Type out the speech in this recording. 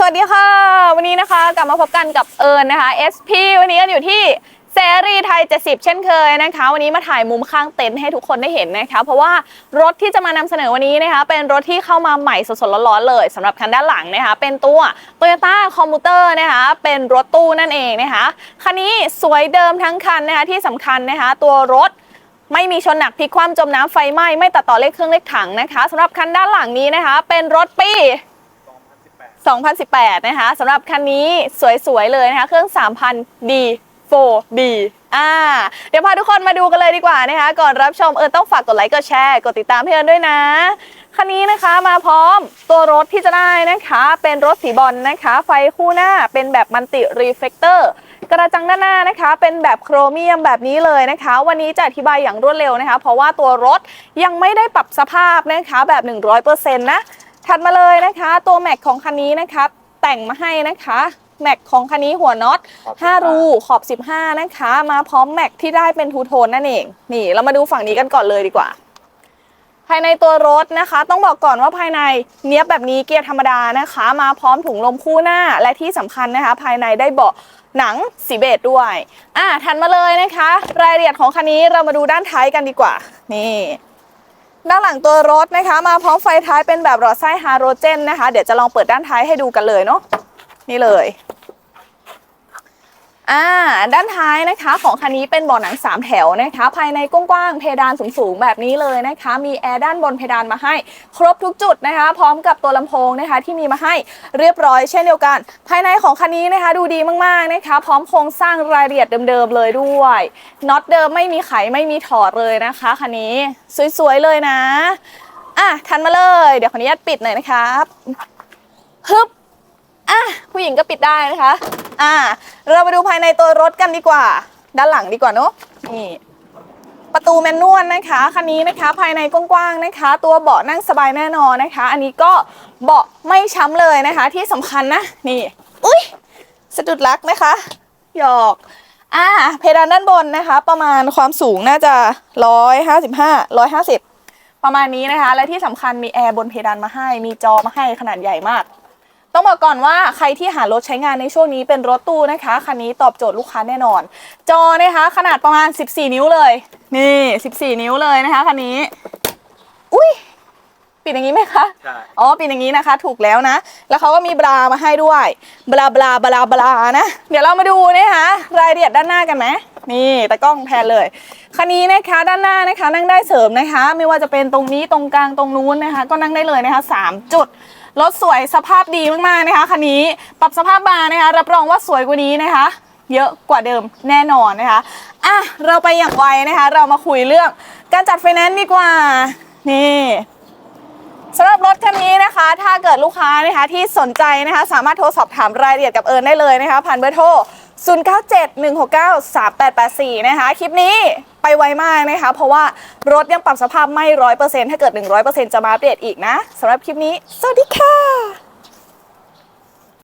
สวัสดีค่ะ วันนี้นะคะกลับมาพบกันกับเอิญนะคะ SP วันนี้กันอยู่ที่เซรีไทย 70 เช่นเคยนะคะ วันนี้มาถ่ายมุมข้างเต็นท์ให้ทุกคนได้เห็นนะคะ เพราะว่ารถที่จะมานำเสนอวันนี้นะคะ เป็นรถที่เข้ามาใหม่สดๆร้อนๆเลยสำหรับคันด้านหลังนะคะ เป็นตัว Toyota Commuter นะคะ เป็นรถตู้นั่นเองนะคะ คันนี้สวยเดิมทั้งคันนะคะที่สำคัญนะคะ ตัวรถไม่มีชนหนักพลิกคว่ำจมน้ำไฟไหม้ไม่ตัดต่อเลขเครื่องเลขถังนะคะสำหรับคันด้านหลังนี้นะคะ เป็นรถปี 2018 นะคะสำหรับคันนี้สวยๆเลยนะคะ เครื่อง 3,000 D 4D อ่า เดี๋ยวพาทุกคนมาดูกันเลยดีกว่านะคะ ก่อนรับชมเออต้องฝากกดไลค์ กดแชร์ กดติดตามให้เอิญด้วยนะ คันนี้นะคะมาพร้อมตัวรถที่จะได้นะคะ เป็นรถสีบอลนะคะ ไฟคู่หน้าเป็นแบบมันติรีเฟกเตอร์กระจังด้านหน้านะคะ เป็นแบบโครเมียมแบบนี้เลยนะคะ วันนี้จะอธิบายอย่างรวดเร็วนะคะ เพราะว่าตัวรถยังไม่ได้ปรับสภาพนะคะแบบ 100%นะ ถัดมาเลยนะคะ ตัวแม็กของคันนี้นะคะ แต่งมาให้นะคะแม็กของคันนี้หัวน็อตขอบ5รูขอบ 15 นะคะ มาพร้อมแม็กที่ได้เป็นทูโทนนั่นเอง นี่ เรามาดูฝั่งนี้กันก่อนเลยดีกว่า ภายในตัวรถนะคะ ต้องบอกก่อนว่าภายในเนี้ยบแบบนี้เกียร์ธรรมดานะคะ มาพร้อมถุงลมคู่หน้าและที่สำคัญนะคะ ภายในได้เบาะหนังสีเบจด้วย อะถัดมาเลยนะคะ รายละเอียดของคันนี้เรามาดูด้านท้ายกันดีกว่า นี่ ด้านหลังตัวรถนะคะ มาพร้อมไฟท้ายเป็นแบบหลอดไส้ฮาโรเจนนะคะ เดี๋ยวจะลองเปิดด้านท้ายให้ดูกันเลยเนาะนี่เลย อ่าด้านท้ายนะคะของคันนี้เป็นเบาะหนัง 3 แถวนะคะ ภายในกว้างๆเพดานสูงๆแบบนี้เลยนะคะ มีแอร์ด้านบนเพดานมาให้ ครบทุกจุดนะคะ พร้อมกับตัวลำโพงนะคะ ที่มีมาให้เรียบร้อยเช่นเดียวกัน ภายในของคันนี้นะคะ ดูดีมากๆนะคะ พร้อมโครงสร้างรายละเอียดเดิมๆเลยด้วยน็อตเดิมไม่มีไขไม่มีถอดเลยนะคะคันนี้สวยๆเลยนะอะทันมาเลย เดี๋ยวขออนุญาตปิดหน่อยนะครับฮึบอะผู้หญิงก็ปิดได้นะคะ อ่า เรามาดูภายในตัวรถกันดีกว่า ด้านหลังดีกว่าเนอะนี่ประตูแมนนวลนะคะคันนี้นะคะภายในกว้างๆนะคะ ตัวเบาะนั่งสบายแน่นอนนะคะ อันนี้ก็เบาะไม่ช้ำเลยนะคะ ที่สำคัญนะนี่อุ้ยสะดุดรักนะคะหยอกอ่าเพดานด้านบนนะคะ ประมาณความสูงน่าจะร้อยห้าสิบห้าร้อยห้าสิบประมาณนี้นะคะ และที่สำคัญมีแอร์บนเพดานมาให้ มีจอมาให้ขนาดใหญ่มาก ต้องบอกก่อนว่าใครที่หารถใช้งานในช่วงนี้เป็นรถตู้นะคะคันนี้ตอบโจทย์ลูกค้าแน่นอน จอนะคะ ขนาดประมาณ 14 นิ้วเลย นี่ 14 นิ้วเลยนะคะคันนี้ อุ้ยปิดอย่างนี้ไหมคะใช่อ๋อปิดอย่างนี้นะคะ ถูกแล้วนะ แล้วเขาก็มีบรามาให้ด้วย บลาบลาบลาบลานะ เดี๋ยวเรามาดูนะคะรายละเอียดด้านหน้ากันไหม นี่ตะกล้องแพนเลยคันนี้นะคะด้านหน้านะคะนั่งได้เสริมนะคะ ไม่ว่าจะเป็นตรงนี้ตรงกลางตรงนู้นนะคะ ก็นั่งได้เลยนะคะสามจุดรถสวยสภาพดีมากๆนะคะคันนี้ปรับสภาพมานะคะรับรองว่าสวยกว่านี้นะคะเยอะกว่าเดิมแน่นอนนะคะ อะ เราไปอย่างไวนะคะ เรามาคุยเรื่องการจัดไฟแนนซ์ดีกว่า นี่สำหรับรถคันนี้นะคะ ถ้าเกิดลูกค้านะคะที่สนใจนะคะ สามารถโทรสอบถามรายละเอียดกับเอิญได้เลยนะคะ ผ่านเบอร์โทร 0971693884 นะคะ คลิปนี้ไปไวมากนะคะ เพราะว่ารถยังปรับสภาพไม่ร้อยเปอร์เซ็นต์ถ้าเกิด 100%จะมาอัปเดตอีกนะสำหรับคลิปนี้ สวัสดีค่ะ